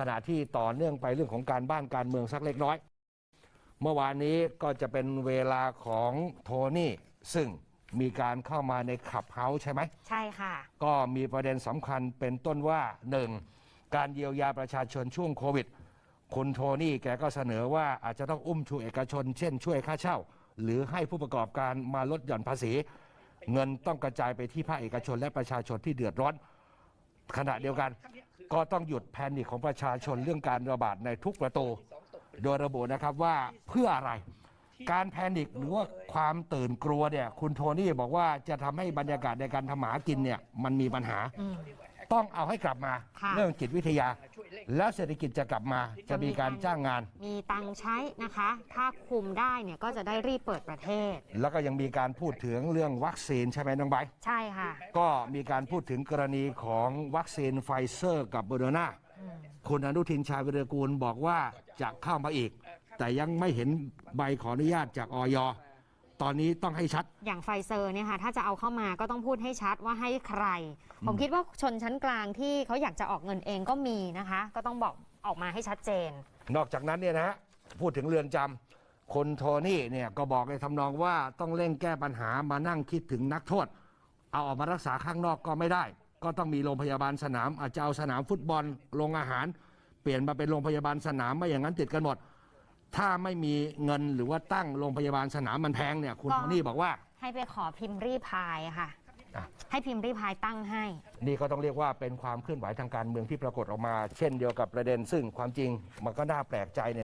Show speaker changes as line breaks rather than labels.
ขณะที่ต่อเนื่องไปเรื่องของการบ้านการเมืองสักเล็กน้อย เมื่อวานนี้ก็จะเป็นเวลาของโทนี่ซึ่งมีการเข้ามาในขับเฮาส์ใช่ไหม
ใช่ค่ะ
ก็มีประเด็นสำคัญเป็นต้นว่าหนึ่งการเยียวยาประชาชนช่วงโควิด คุณโทนี่แกก็เสนอว่าอาจจะต้องอุ้มชูเอกชน เช่นช่วยค่าเช่า หรือให้ผู้ประกอบการมาลดหย่อนภาษี เงินต้องกระจายไปที่ภาคเอกชนและประชาชนที่เดือดร้อน ขณะเดียวกัน ก็ต้องหยุดแพนิคของประชาชนเรื่องการระบาดในทุกประตู โดยระบุนะครับว่าเพื่ออะไร การแพนิคหรือว่าความตื่นกลัวเนี่ยคุณโทนี่บอกว่าจะทำให้บรรยากาศในการทำหมากินเนี่ยมันมีปัญหา ต้องเอาให้กลับมา
ค่ะ
เรื่องจิตวิทยา แล้วเศรษฐกิจจะกลับมาจะมีการจ้างงาน
มีตังค์ใช้นะคะ ถ้าคุมได้เนี่ยก็จะได้รีบเปิดประเทศ
แล้วก็ยังมีการพูดถึงเรื่องวัคซีนใช่ไหมน้องใบร์ท
ใช่ค่ะ
ก็มีการพูดถึงกรณีของวัคซีนไฟเซอร์กับโบโดนาคุณอนุทินชาญวิรกูลบอกว่าจะเข้ามาอีก แต่ยังไม่เห็นใบขออนุญาตจากออย ตอนนี้ต้องให้ชัด
อย่างไฟเซอร์เนี่ยค่ะถ้าจะเอาเข้ามาก็ต้องพูดให้ชัดว่าให้ใคร ผมคิดว่าชนชั้นกลางที่เขาอยากจะออกเงินเองก็มีนะคะ ก็ต้องบอกออกมาให้ชัดเจน
นอกจากนั้นเนี่ยนะฮะพูดถึงเรือนจำคนโทนี่เนี่ยก็บอกในทำนองว่าต้องเร่งแก้ปัญหามานั่งคิดถึงนักโทษ เอาออกมารักษาข้างนอกก็ไม่ได้ ก็ต้องมีโรงพยาบาลสนามอาจจะเอาสนามฟุตบอลโรงอาหาร เปลี่ยนมาเป็นโรงพยาบาลสนามไม่อย่างนั้นติดกันหมด ถ้าไม่มีเงินหรือว่าตั้งโรงพยาบาลสนามมันแพงเนี่ย คุณ
ก็
โทนี่บอกว่า
ให้ไปขอพิมพ์รีพายค่ะ
อะ
ให้พิมพ์รีพายตั้งให้
นี่ก็ต้องเรียกว่าเป็นความเคลื่อนไหวทางการเมืองที่ปรากฏออกมา เช่นเดียวกับประเด็น ซึ่งความจริงมันก็น่าแปลกใจเนี่ย